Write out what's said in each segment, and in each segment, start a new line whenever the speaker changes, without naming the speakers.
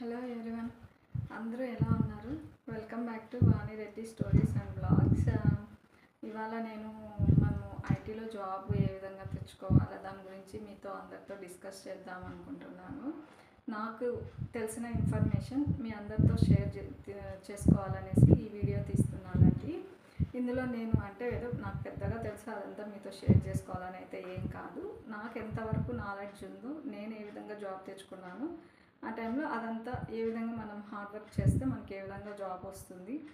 Hello everyone అందరూ ఎలా ఉన్నారు? Welcome back to Vani Reddy stories and blogs ఇవాళ నేను మనము ఐటీలో జాబ్ ఏ విధంగా తెచ్చుకోవాలో దాని గురించి మీతో అందరితో డిస్కస్ చేద్దాం అనుకుంటున్నాను. నాకు తెలిసిన ఇన్ఫర్మేషన్ మీ అందరితో షేర్ చే- చేసుకోవాలనేసి ఈ వీడియో తీస్తున్నానండి. ఇందులో నేను అంటే ఏదో నాకు పెద్దగా తెలుసు అదంతా మీతో షేర్ చేసుకోవాలని అయితే ఏం కాదు. నాకు ఎంతవరకు నాలెడ్జ్ ఉందో నేను ఏ విధంగా జాబ్ తెచ్చుకున్నాను ఆ టైంలో అదంతా ఏ విధంగా మనం హార్డ్ వర్క్ చేస్తే మనకి ఏ విధంగా జాబ్ వస్తుంది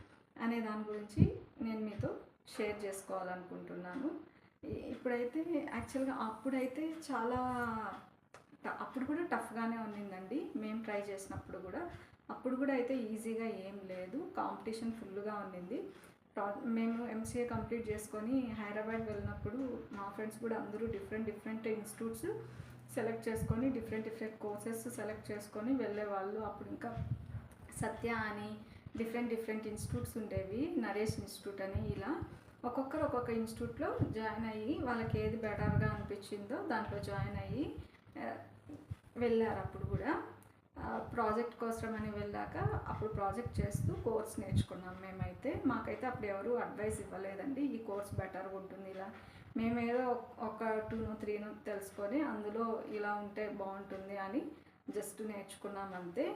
అనే దాని గురించి నేను మీతో షేర్ చేసుకోవాలనుకుంటున్నాను. ఇప్పుడైతే యాక్చువల్గా అప్పుడైతే చాలా ట- అప్పుడు కూడా టఫ్గానే ఉన్నిందండి. మేము ట్రై చేసినప్పుడు కూడా. అప్పుడు కూడా అయితే ఈజీగా ఏం లేదు. కాంపిటీషన్ ఫుల్గా ఉన్నింది. మేము ఎంసీఏ కంప్లీట్ చేసుకొని హైదరాబాద్ వెళ్ళినప్పుడు మా ఫ్రెండ్స్ కూడా అందరూ డిఫరెంట్ డిఫరెంట్ ఇన్స్టిట్యూట్స్ సెలెక్ట్ చేసుకొని డిఫరెంట్ డిఫరెంట్ కోర్సెస్ సెలెక్ట్ చేసుకొని వెళ్ళేవాళ్ళు అప్పుడు ఇంకా సత్య అని డిఫరెంట్ డిఫరెంట్ ఇన్స్టిట్యూట్స్ ఉండేవి. నరేష్ ఇన్స్టిట్యూట్ అని ఇలా. ఒక్కొక్కరు ఒక్కొక్క ఇన్స్టిట్యూట్లో జాయిన్ అయ్యి వాళ్ళకి ఏది బెటర్గా అనిపించిందో దాంట్లో జాయిన్ అయ్యి వెళ్ళారు అప్పుడు కూడా. ప్రాజెక్ట్ కోసం అని వెళ్ళాక అప్పుడు ప్రాజెక్ట్ చేస్తూ కోర్స్ నేర్చుకున్నాం మేమైతే. మాకైతే అప్పుడు ఎవరు అడ్వైస్ ఇవ్వలేదండి. ఈ కోర్స్ బెటర్గా ఉంటుంది ఇలా. మేమేదో ఒక టూను త్రీను తెలుసుకొని అందులో ఇలా ఉంటే బాగుంటుంది అని జస్ట్ నేర్చుకున్నాం అంతే.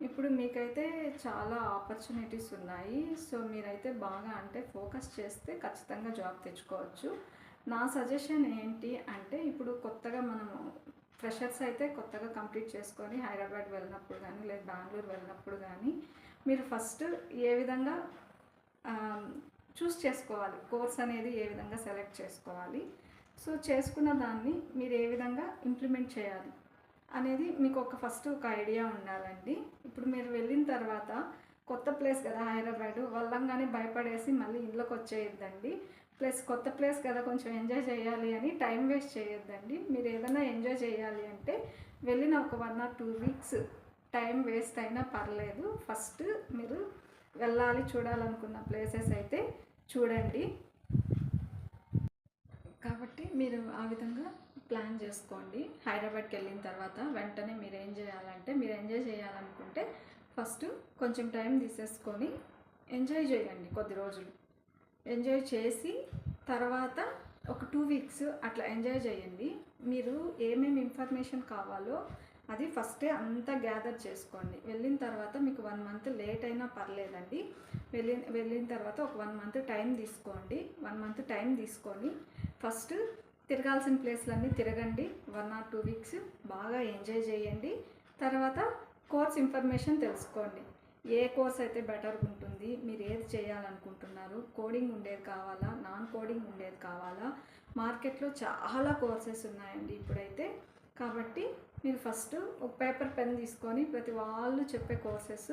ఇప్పుడు మీకైతే చాలా ఆపర్చునిటీస్ ఉన్నాయి. సో మీరైతే బాగా అంటే ఫోకస్ చేస్తే ఖచ్చితంగా జాబ్ తెచ్చుకోవచ్చు. నా సజెషన్ ఏంటి అంటే ఇప్పుడు కొత్తగా మనము ఫ్రెషర్స్ అయితే కొత్తగా కంప్లీట్ చేసుకొని హైదరాబాద్ వెళ్ళినప్పుడు కానీ లేదా బెంగళూరు వెళ్ళినప్పుడు కానీ మీరు ఫస్ట్ ఏ విధంగా చూస్ చేసుకోవాలి? కోర్స్ అనేది ఏ విధంగా సెలెక్ట్ చేసుకోవాలి? సో చేసుకున్న దాన్ని మీరు ఏ విధంగా ఇంప్లిమెంట్ చేయాలి అనేది మీకు ఒక ఫస్ట్ ఒక ఐడియా ఉండాలండి. ఇప్పుడు మీరు వెళ్ళిన తర్వాత కొత్త ప్లేస్ కదా హైదరాబాద్ వల్లంగానే భయపడేసి మళ్ళీ ఇంట్లోకి వచ్చేయద్దండి. ప్లస్ కొత్త ప్లేస్ కదా కొంచెం ఎంజాయ్ చేయాలి అని టైం వేస్ట్ చేయొద్దండి. మీరు ఏదైనా ఎంజాయ్ చేయాలి అంటే వెళ్ళిన ఒక one or two weeks time waste అయినా పర్లేదు. ఫస్ట్ మీరు వెళ్ళాలి చూడాలనుకున్న ప్లేసెస్ అయితే చూడండి. కాబట్టి మీరు ఆ విధంగా ప్లాన్ చేసుకోండి. హైదరాబాద్కి వెళ్ళిన తర్వాత వెంటనే మీరు ఏం చేయాలంటే మీరు ఎంజాయ్ చేయాలనుకుంటే ఫస్ట్ కొంచెం టైం తీసేసుకొని ఎంజాయ్ చేయండి కొద్ది రోజులు. ఎంజాయ్ చేసి తర్వాత ఒక టూ వీక్స్ అట్లా ఎంజాయ్ చేయండి. మీరు ఏమేమి ఇన్ఫర్మేషన్ కావాలో అది ఫస్టే అంతా గ్యాదర్ చేసుకోండి. వెళ్ళిన తర్వాత మీకు వన్ మంత్ లేట్ అయినా పర్లేదండి. వెళ్ళిన వెళ్ళిన తర్వాత ఒక వన్ మంత్ టైం తీసుకోండి. వన్ మంత్ టైం తీసుకొని ఫస్ట్ తిరగాల్సిన ప్లేస్లన్నీ తిరగండి. వన్ ఆర్ టూ వీక్స్ బాగా ఎంజాయ్ చేయండి. తర్వాత కోర్స్ ఇన్ఫర్మేషన్ తెలుసుకోండి. ఏ కోర్స్ అయితే బెటర్ ఉంటుంది మీరు ఏది చేయాలనుకుంటున్నారు కోడింగ్ ఉండేది కావాలా నాన్ కోడింగ్ ఉండేది కావాలా? మార్కెట్లో చాలా కోర్సెస్ ఉన్నాయండి ఇప్పుడైతే. కాబట్టి మీరు ఫస్ట్ ఒక పేపర్ పెన్ తీసుకొని ప్రతి వాళ్ళు చెప్పే కోర్సెస్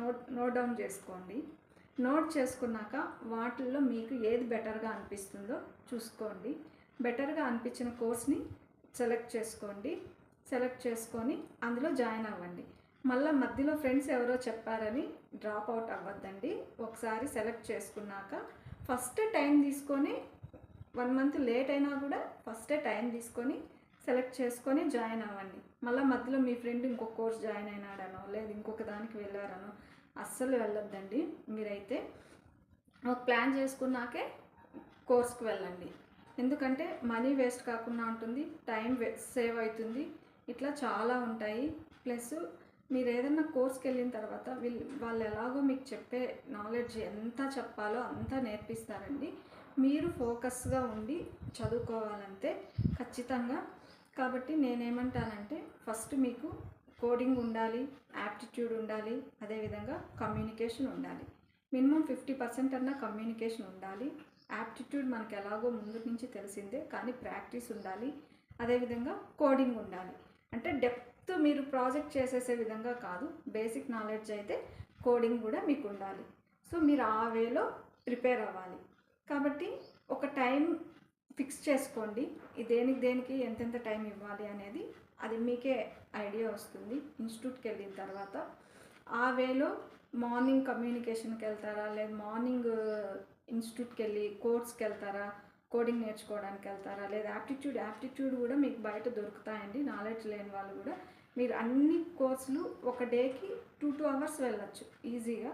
నోట్ నోట్ డౌన్ చేసుకోండి. నోట్ చేసుకున్నాక వాటిల్లో మీకు ఏది బెటర్గా అనిపిస్తుందో చూసుకోండి. బెటర్గా అనిపించిన కోర్స్ని సెలెక్ట్ చేసుకోండి. సెలెక్ట్ చేసుకొని అందులో జాయిన్ అవ్వండి. మళ్ళీ మధ్యలో ఫ్రెండ్స్ ఎవరో చెప్పారని డ్రాప్ అవుట్ అవ్వద్దండి. ఒకసారి సెలెక్ట్ చేసుకున్నాక ఫస్ట్ టైం తీసుకొని వన్ మంత్ లేట్ అయినా కూడా ఫస్టే టైం తీసుకొని సెలెక్ట్ చేసుకొని జాయిన్ అవ్వండి. మళ్ళీ మధ్యలో మీ ఫ్రెండ్ ఇంకొక కోర్స్ జాయిన్ అయినాడనో లేదు ఇంకొక దానికి వెళ్ళారనో అస్సలు వెళ్ళొద్దండి. మీరైతే ఒక ప్లాన్ చేసుకున్నాకే కోర్స్కి వెళ్ళండి. ఎందుకంటే మనీ వేస్ట్ కాకుండా ఉంటుంది టైం సేవ్ అవుతుంది. ఇట్లా చాలా ఉంటాయి. ప్లస్ మీరు ఏదైనా కోర్స్కి వెళ్ళిన తర్వాత వీళ్ళు వాళ్ళు ఎలాగో మీకు చెప్పే నాలెడ్జ్ ఎంత చెప్పాలో అంతా నేర్పిస్తారండి. మీరు ఫోకస్గా ఉండి చదువుకోవాలంటే ఖచ్చితంగా. కాబట్టి నేనేమంటానంటే ఫస్ట్ మీకు కోడింగ్ ఉండాలి యాప్టిట్యూడ్ ఉండాలి అదేవిధంగా కమ్యూనికేషన్ ఉండాలి. మినిమం ఫిఫ్టీ పర్సెంట్ అన్న కమ్యూనికేషన్ ఉండాలి. యాప్టిట్యూడ్ మనకు ఎలాగో ముందు నుంచి తెలిసిందే కానీ ప్రాక్టీస్ ఉండాలి. అదేవిధంగా కోడింగ్ ఉండాలి. అంటే డెప్త్ మీరు ప్రాజెక్ట్ చేసేసే విధంగా కాదు బేసిక్ నాలెడ్జ్ అయితే కోడింగ్ కూడా మీకు ఉండాలి. సో మీరు ఆ వేలో ప్రిపేర్ అవ్వాలి. కాబట్టి ఒక టైం ఫిక్స్ చేసుకోండి. ఈ దేనికి దేనికి ఎంతెంత టైం ఇవ్వాలి అనేది అది మీకే ఐడియా వస్తుంది. ఇన్స్టిట్యూట్కి వెళ్ళిన తర్వాత ఆ వేలో మార్నింగ్ కమ్యూనికేషన్కి వెళ్తారా? లేదా మార్నింగ్ ఇన్స్టిట్యూట్కి వెళ్ళి కోర్స్కి వెళ్తారా? కోడింగ్ నేర్చుకోవడానికి వెళ్తారా? లేదా యాప్టిట్యూడ్ యాప్టిట్యూడ్ కూడా మీకు బయట దొరుకుతాయండి. నాలెడ్జ్ లేని వాళ్ళు కూడా మీరు అన్ని కోర్సులు ఒక డేకి టూ టూ అవర్స్ వెళ్ళొచ్చు ఈజీగా.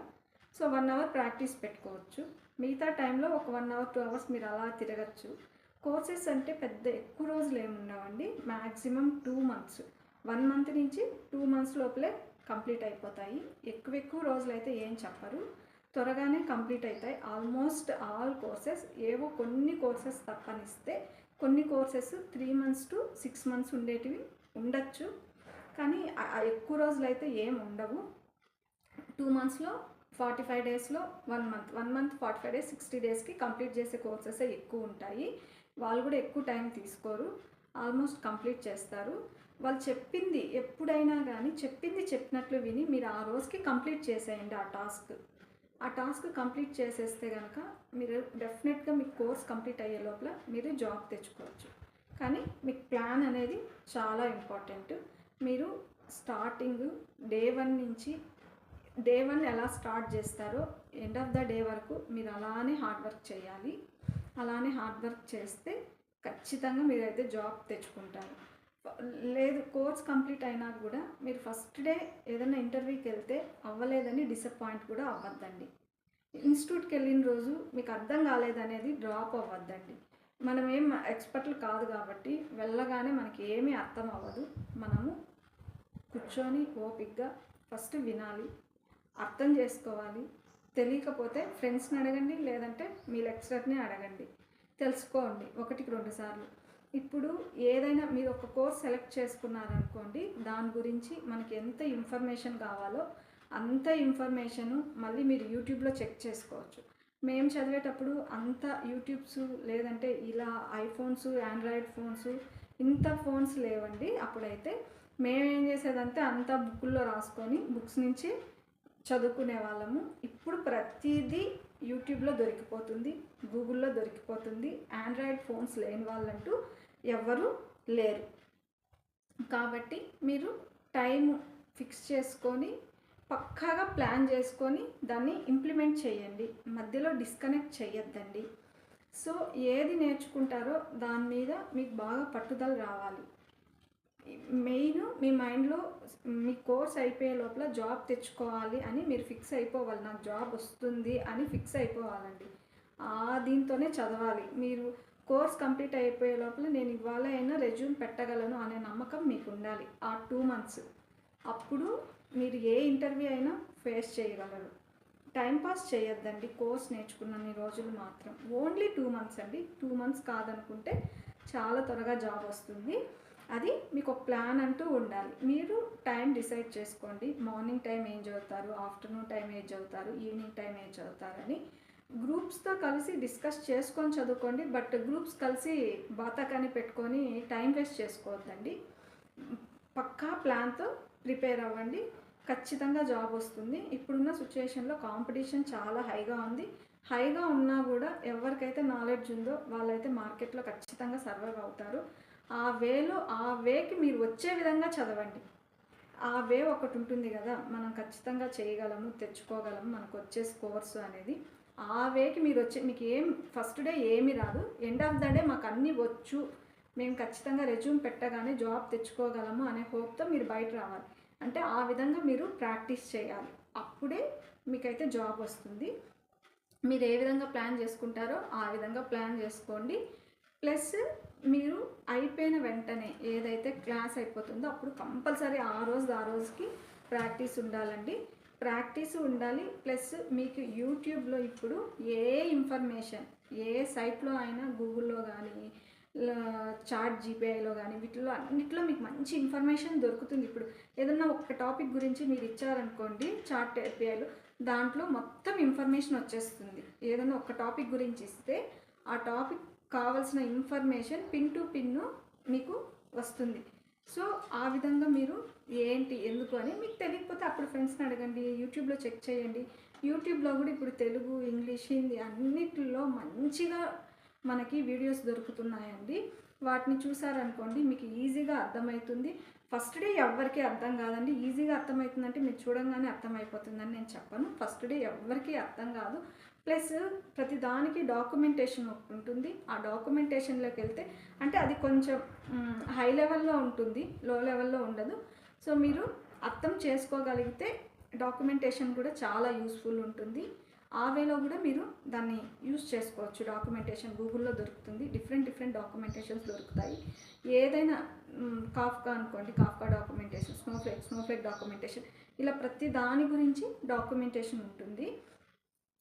సో వన్ అవర్ ప్రాక్టీస్ పెట్టుకోవచ్చు. మిగతా టైంలో ఒక వన్ అవర్ టూ అవర్స్ మీరు అలా తిరగచ్చు. కోర్సెస్ అంటే పెద్ద ఎక్కువ రోజులు ఏమి ఉండవండి. Maximum two months. One month నుంచి టూ మంత్స్ లోపలే కంప్లీట్ అయిపోతాయి. ఎక్కువ ఎక్కువ రోజులు అయితే ఏం చెప్పరు. త్వరగానే కంప్లీట్ అవుతాయి ఆల్మోస్ట్ ఆల్ కోర్సెస్ ఏవో కొన్ని కోర్సెస్ తప్పనిస్తే కొన్ని courses three months to six months ఉండేటివి ఉండొచ్చు. కానీ ఎక్కువ రోజులు అయితే ఏం ఉండవు. టూ మంత్స్లో ఫార్టీ ఫైవ్ డేస్లో one month one month forty five days sixty డేస్కి కంప్లీట్ చేసే కోర్సెస్ ఎక్కువ ఉంటాయి. వాళ్ళు కూడా ఎక్కువ టైం తీసుకోరు. ఆల్మోస్ట్ కంప్లీట్ చేస్తారు. వాళ్ళు చెప్పింది ఎప్పుడైనా కానీ చెప్పింది చెప్పినట్లు విని మీరు ఆ రోజుకి కంప్లీట్ చేసేయండి ఆ టాస్క్ ఆ టాస్క్ కంప్లీట్ చేసేస్తే కనుక మీరు డెఫినెట్గా మీ కోర్స్ కంప్లీట్ అయ్యే లోపల మీరు జాబ్ తెచ్చుకోవచ్చు. కానీ మీకు ప్లాన్ అనేది చాలా ఇంపార్టెంట్ మీరు స్టార్టింగ్ డే వన్ నుంచి డే వన్ ఎలా స్టార్ట్ చేస్తారో ఎండ్ ఆఫ్ ద డే వరకు మీరు అలానే హార్డ్ వర్క్ చేయాలి. అలానే హార్డ్ వర్క్ చేస్తే ఖచ్చితంగా మీరైతే జాబ్ తెచ్చుకుంటారు. లేదు కోర్స్ కంప్లీట్ అయినా కూడా మీరు ఫస్ట్ డే ఏదైనా ఇంటర్వ్యూకి వెళ్తే అవ్వలేదని డిసప్పాయింట్ కూడా అవ్వద్దండి. ఇన్స్టిట్యూట్కి వెళ్ళిన రోజు మీకు అర్థం కాలేదనేది డ్రాప్ అవ్వద్దండి. మనం ఏం ఎక్స్పర్ట్లు కాదు కాబట్టి వెళ్ళగానే మనకి ఏమీ అర్థం అవ్వదు. మనము కూర్చొని ఓపిక్గా ఫస్ట్ వినాలి అర్థం చేసుకోవాలి. తెలియకపోతే ఫ్రెండ్స్ని అడగండి లేదంటే మీ లెక్చరర్ని అడగండి. తెలుసుకోండి ఒకటికి రెండు సార్లు. ఇప్పుడు ఏదైనా మీరు ఒక కోర్స్ సెలెక్ట్ చేసుకున్నారనుకోండి దాని గురించి మనకి ఎంత ఇన్ఫర్మేషన్ కావాలో అంత ఇన్ఫర్మేషను మళ్ళీ మీరు యూట్యూబ్లో చెక్ చేసుకోవచ్చు. మేము చదివేటప్పుడు అంత యూట్యూబ్స్ లేదంటే ఇలా ఐఫోన్స్ ఆండ్రాయిడ్ ఫోన్స్ ఇంత ఫోన్స్ లేవండి. అప్పుడైతే మేమేం చేసేదంటే అంతా బుక్కుల్లో రాసుకొని బుక్స్ నుంచి చదువుకునే వాళ్ళము. ఇప్పుడు ప్రతిదీ యూట్యూబ్లో దొరికిపోతుంది గూగుల్లో దొరికిపోతుంది ఆండ్రాయిడ్ ఫోన్స్ లేని వాళ్ళంటూ ఎవ్వరూ లేరు. కాబట్టి మీరు టైం ఫిక్స్ చేసుకొని పక్కాగా ప్లాన్ చేసుకొని దాన్ని ఇంప్లిమెంట్ చేయండి. మధ్యలో డిస్కనెక్ట్ చేయొద్దండి సో ఏది నేర్చుకుంటారో దాని మీద మీకు బాగా పట్టుదల రావాలి. మెయిన్ మీ మైండ్లో మీ కోర్స్ అయిపోయే లోపల జాబ్ తెచ్చుకోవాలి అని మీరు ఫిక్స్ అయిపోవాలి. నాకు జాబ్ వస్తుంది అని ఫిక్స్ అయిపోవాలండి. ఆ దీంతోనే చదవాలి. మీరు కోర్స్ కంప్లీట్ అయిపోయే లోపల నేను ఇవాళ అయినా రెజ్యూమ్ పెట్టగలను అనే నమ్మకం మీకు ఉండాలి. ఆ టూ మంత్స్. అప్పుడు మీరు ఏ ఇంటర్వ్యూ అయినా ఫేస్ చేయగలరు. టైంపాస్ చేయొద్దండి. కోర్స్ నేర్చుకున్నన్ని రోజులు మాత్రం. ఓన్లీ టూ మంత్స్ అండి. టూ మంత్స్ కాదనుకుంటే చాలా త్వరగా జాబ్ వస్తుంది. అది మీకు ఒక ప్లాన్ అంటూ ఉండాలి. మీరు టైం డిసైడ్ చేసుకోండి. మార్నింగ్ టైం ఏం చదువుతారు? ఆఫ్టర్నూన్ టైం ఏం చదువుతారు? ఈవినింగ్ టైం ఏం చదువుతారని. గ్రూప్స్తో కలిసి డిస్కస్ చేసుకొని చదువుకోండి. బట్ గ్రూప్స్ కలిసి బాతాకాని పెట్టుకొని టైం వేస్ట్ చేసుకోవద్దండి. పక్కా ప్లాన్తో ప్రిపేర్ అవ్వండి. ఖచ్చితంగా జాబ్ వస్తుంది. ఇప్పుడున్న సిచ్యువేషన్లో కాంపిటీషన్ చాలా హైగా ఉంది. హైగా ఉన్నా కూడా ఎవరికైతే నాలెడ్జ్ ఉందో వాళ్ళైతే మార్కెట్లో ఖచ్చితంగా సర్వైవ్ అవుతారు. ఆ వేలో ఆ వేకి మీరు వచ్చే విధంగా చదవండి. ఆ వే ఒకటి ఉంటుంది కదా మనం ఖచ్చితంగా చేయగలము తెచ్చుకోగలము మనకు వచ్చే స్కోర్స్ అనేది. ఆ వేకి మీరు వచ్చే మీకు ఏం ఫస్ట్ డే ఏమి రాదు. ఎండ్ ఆఫ్ ద డే మాకు అన్నీ వచ్చు. మేము ఖచ్చితంగా రెజ్యూమ్ పెట్టగానే జాబ్ తెచ్చుకోగలము అనే హోప్తో మీరు బయట రావాలి. అంటే ఆ విధంగా మీరు ప్రాక్టీస్ చేయాలి. అప్పుడే మీకైతే జాబ్ వస్తుంది. మీరు ఏ విధంగా ప్లాన్ చేసుకుంటారో ఆ విధంగా ప్లాన్ చేసుకోండి. ప్లస్ మీరు అయిపోయిన వెంటనే ఏదైతే క్లాస్ అయిపోతుందో అప్పుడు కంపల్సరీ ఆ రోజు ఆ రోజుకి ప్రాక్టీస్ ఉండాలండి. ప్రాక్టీస్ ఉండాలి. ప్లస్ మీకు యూట్యూబ్లో ఇప్పుడు ఏ ఇన్ఫర్మేషన్ ఏ సైట్లో అయినా గూగుల్లో కానీ చాట్ జీపీఐలో కానీ వీటిలో అన్నిట్లో మీకు మంచి ఇన్ఫర్మేషన్ దొరుకుతుంది. ఇప్పుడు ఏదన్నా ఒక టాపిక్ గురించి మీరు ఇచ్చారనుకోండి చాట్ ఏపీఐలో దాంట్లో మొత్తం ఇన్ఫర్మేషన్ వచ్చేస్తుంది. ఏదైనా ఒక టాపిక్ గురించి ఇస్తే ఆ టాపిక్ కావాల్సిన ఇన్ఫర్మేషన్ పిన్ టు పిన్ను మీకు వస్తుంది. సో ఆ విధంగా మీరు ఏంటి ఎందుకు అని మీకు తెలియకపోతే అప్పుడు ఫ్రెండ్స్ని అడగండి యూట్యూబ్లో చెక్ చేయండి. యూట్యూబ్లో కూడా ఇప్పుడు తెలుగు ఇంగ్లీష్ హిందీ అన్నిటిలో మంచిగా మనకి వీడియోస్ దొరుకుతున్నాయండి. వాటిని చూసారనుకోండి మీకు ఈజీగా అర్థమవుతుంది. ఫస్ట్ డే ఎవరికి అర్థం కాదండి. ఈజీగా అర్థమవుతుందంటే మీరు చూడంగానే అర్థమైపోతుందని నేను చెప్పను. ఫస్ట్ డే ఎవరికి అర్థం కాదు. ప్లస్ ప్రతి దానికి డాక్యుమెంటేషన్ ఉంటుంది. ఆ డాక్యుమెంటేషన్లోకి వెళ్తే అంటే అది కొంచెం హై లెవెల్లో ఉంటుంది లో లెవెల్లో ఉండదు. సో మీరు అర్థం చేసుకోగలిగితే డాక్యుమెంటేషన్ కూడా చాలా యూస్ఫుల్ ఉంటుంది. ఆ వేలో కూడా మీరు దాన్ని యూస్ చేసుకోవచ్చు. డాక్యుమెంటేషన్ గూగుల్లో దొరుకుతుంది. డిఫరెంట్ డిఫరెంట్ డాక్యుమెంటేషన్స్ దొరుకుతాయి. ఏదైనా కాఫ్కా అనుకోండి Kafka documentation Snowflake Snowflake documentation. ఇలా ప్రతి దాని గురించి డాక్యుమెంటేషన్ ఉంటుంది.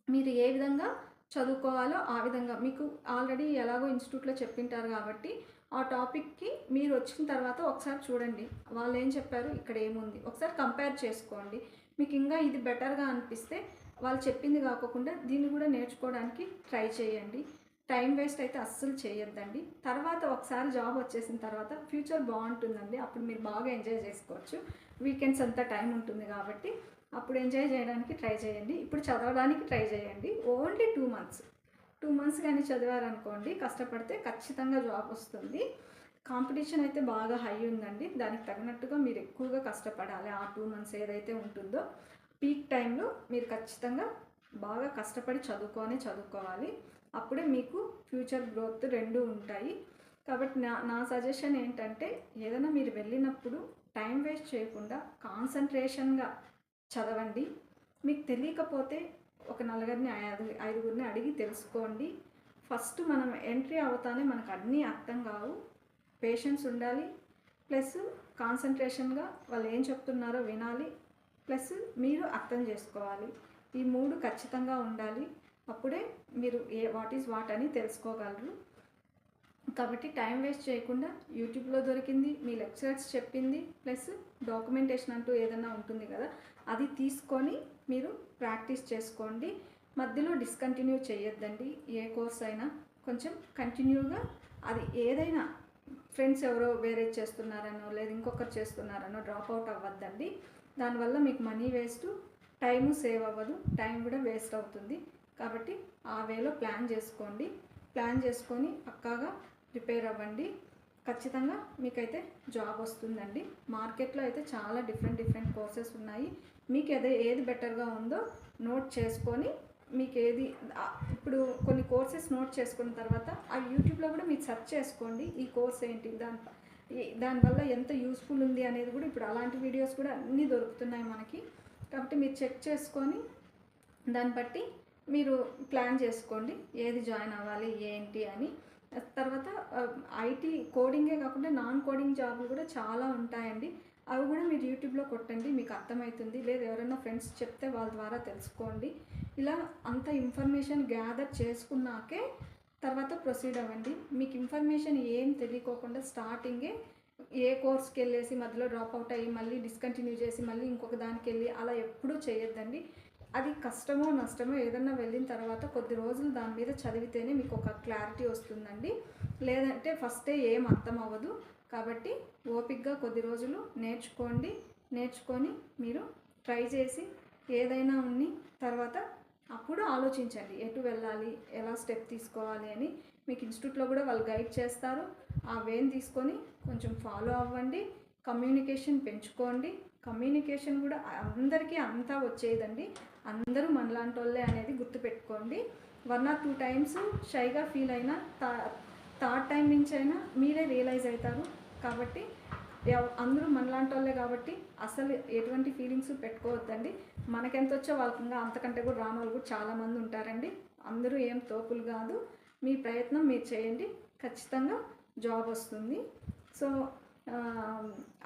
మీరు ఏ విధంగా చదువుకోవాలో ఆ విధంగా. మీకు ఆల్రెడీ ఎలాగో ఇన్స్టిట్యూట్లో చెప్పింటారు కాబట్టి ఆ టాపిక్కి మీరు వచ్చిన తర్వాత ఒకసారి చూడండి. వాళ్ళు ఏం చెప్పారు? ఇక్కడ ఏముంది? ఒకసారి కంపేర్ చేసుకోండి. మీకు ఇంకా ఇది బెటర్గా అనిపిస్తే వాళ్ళు చెప్పింది కాకుండా దీన్ని కూడా నేర్చుకోవడానికి ట్రై చేయండి. టైం వేస్ట్ అయితే అస్సలు చేయొద్దండి. తర్వాత ఒకసారి జాబ్ వచ్చేసిన తర్వాత ఫ్యూచర్ బాగుంటుందండి. అప్పుడు మీరు బాగా ఎంజాయ్ చేసుకోవచ్చు. వీకెండ్స్ అంతా టైం ఉంటుంది కాబట్టి అప్పుడు ఎంజాయ్ చేయడానికి ట్రై చేయండి. ఇప్పుడు చదవడానికి ట్రై చేయండి. Only two months two months కానీ చదివారనుకోండి కష్టపడితే ఖచ్చితంగా జాబ్ వస్తుంది. కాంపిటీషన్ అయితే బాగా హై ఉందండి. దానికి తగినట్టుగా మీరు ఎక్కువగా కష్టపడాలి. ఆ టూ మంత్స్ ఏదైతే ఉంటుందో పీక్ టైంలో మీరు ఖచ్చితంగా బాగా కష్టపడి చదువుకొని చదువుకోవాలి. అప్పుడే మీకు ఫ్యూచర్ గ్రోత్ రెండు ఉంటాయి. కాబట్టి నా నా సజెషన్ ఏంటంటే ఏదైనా మీరు వెళ్ళినప్పుడు టైం వేస్ట్ చేయకుండా కాన్సన్ట్రేషన్గా చదవండి. మీకు తెలియకపోతే ఒక నలుగురిని ఐదు ఐదుగురిని అడిగి తెలుసుకోండి. ఫస్ట్ మనం ఎంట్రీ అవుతానే మనకు అన్నీ అర్థం కావు. పేషెన్స్ ఉండాలి. ప్లస్ కాన్సన్ట్రేషన్గా వాళ్ళు ఏం చెప్తున్నారో వినాలి. ప్లస్ మీరు అర్థం చేసుకోవాలి. ఈ మూడు ఖచ్చితంగా ఉండాలి. అప్పుడే మీరు ఏ వాట్ ఈజ్ వాట్ అని తెలుసుకోగలరు. కాబట్టి టైం వేస్ట్ చేయకుండా యూట్యూబ్లో దొరికింది మీ లెక్చరర్స్ చెప్పింది ప్లస్ డాక్యుమెంటేషన్ అంటూ ఏదైనా ఉంటుంది కదా అది తీసుకొని మీరు ప్రాక్టీస్ చేసుకోండి. మధ్యలో డిస్కంటిన్యూ చేయొద్దండి. ఏ కోర్స్ అయినా కొంచెం కంటిన్యూగా అది ఏదైనా ఫ్రెండ్స్ ఎవరో వేరే చేస్తున్నారనో లేదా ఇంకొకరు చేస్తున్నారనో డ్రాప్ అవుట్ అవ్వద్దండి. దానివల్ల మీకు మనీ వేస్ట్ టైము సేవ్ అవ్వదు. టైం కూడా వేస్ట్ అవుతుంది. కాబట్టి ఆ వేలో ప్లాన్ చేసుకోండి. ప్లాన్ చేసుకొని పక్కాగా ప్రిపేర్ అవ్వండి. ఖచ్చితంగా మీకైతే జాబ్ వస్తుందండి. మార్కెట్లో అయితే చాలా డిఫరెంట్ డిఫరెంట్ కోర్సెస్ ఉన్నాయి. మీకు అదే ఏది బెటర్గా ఉందో నోట్ చేసుకొని మీకు ఏది ఇప్పుడు కొన్ని కోర్సెస్ నోట్ చేసుకున్న తర్వాత ఆ యూట్యూబ్లో కూడా మీరు సెర్చ్ చేసుకోండి ఈ కోర్స్ ఏంటి దాని ఈ- దానివల్ల ఎంత యూస్ఫుల్ ఉంది అనేది కూడా ఇప్పుడు అలాంటి వీడియోస్ కూడా అన్నీ దొరుకుతున్నాయి మనకి. కాబట్టి మీరు చెక్ చేసుకొని దాన్ని బట్టి మీరు ప్లాన్ చేసుకోండి ఏది జాయిన్ అవ్వాలి ఏంటి అని. తర్వాత ఐటీ కోడింగే కాకుండా నాన్ కోడింగ్ జాబ్లు కూడా చాలా ఉంటాయండి. అవి కూడా మీరు యూట్యూబ్లో కొట్టండి మీకు అర్థమవుతుంది. లేదా ఎవరైనా ఫ్రెండ్స్ చెప్తే వాళ్ళ ద్వారా తెలుసుకోండి. ఇలా అంత ఇన్ఫర్మేషన్ గ్యాదర్ చేసుకున్నాకే తర్వాత ప్రొసీడ్ అవ్వండి. మీకు ఇన్ఫర్మేషన్ ఏం తెలియకోకుండా స్టార్టింగే ఏ కోర్స్కి వెళ్ళేసి మధ్యలో డ్రాప్ అవుట్ అయ్యి మళ్ళీ డిస్కంటిన్యూ చేసి మళ్ళీ ఇంకొక దానికి వెళ్ళి అలా ఎప్పుడూ చేయొద్దండి. అది కష్టమో నష్టమో ఏదన్నా వెళ్ళిన తర్వాత కొద్ది రోజులు దాని మీద చదివితేనే మీకు ఒక క్లారిటీ వస్తుందండి. లేదంటే ఫస్టే ఏం అర్థం అవ్వదు. కాబట్టి ఓపిక్గా కొద్ది రోజులు నేర్చుకోండి. నేర్చుకొని మీరు ట్రై చేసి ఏదైనా ఉన్ని తర్వాత అప్పుడు ఆలోచించండి. ఎటు వెళ్ళాలి? ఎలా స్టెప్ తీసుకోవాలి అని మీకు ఇన్స్టిట్యూట్లో కూడా వాళ్ళు గైడ్ చేస్తారు. ఆ వేని తీసుకొని కొంచెం ఫాలో అవ్వండి. కమ్యూనికేషన్ పెంచుకోండి. కమ్యూనికేషన్ కూడా అందరికీ అంతా వచ్చేదండి. అందరూ మనలాంటి వాళ్ళే అనేది గుర్తుపెట్టుకోండి. వన్ ఆర్ టూ టైమ్స్ షైగా ఫీల్ అయినా థర్డ్ టైం నుంచి అయినా మీరే రియలైజ్ అవుతారు. కాబట్టి అందరూ మనలాంటి వాళ్ళే కాబట్టి అసలు ఎటువంటి ఫీలింగ్స్ పెట్టుకోవద్దండి. మనకెంత వచ్చో వాళ్ళకి ఇంకా అంతకంటే కూడా రాని వాళ్ళు కూడా చాలామంది ఉంటారండి. అందరూ ఏం తోపులు కాదు. మీ ప్రయత్నం మీరు చేయండి. ఖచ్చితంగా జాబ్ వస్తుంది. So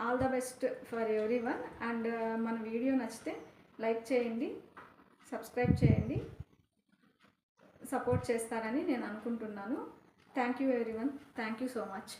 all the best for everyone and మన వీడియో నచ్చితే లైక్ చేయండి సబ్స్క్రైబ్ చేయండి సపోర్ట్ చేస్తారని నేను అనుకుంటున్నాను. Thank you everyone thank you so much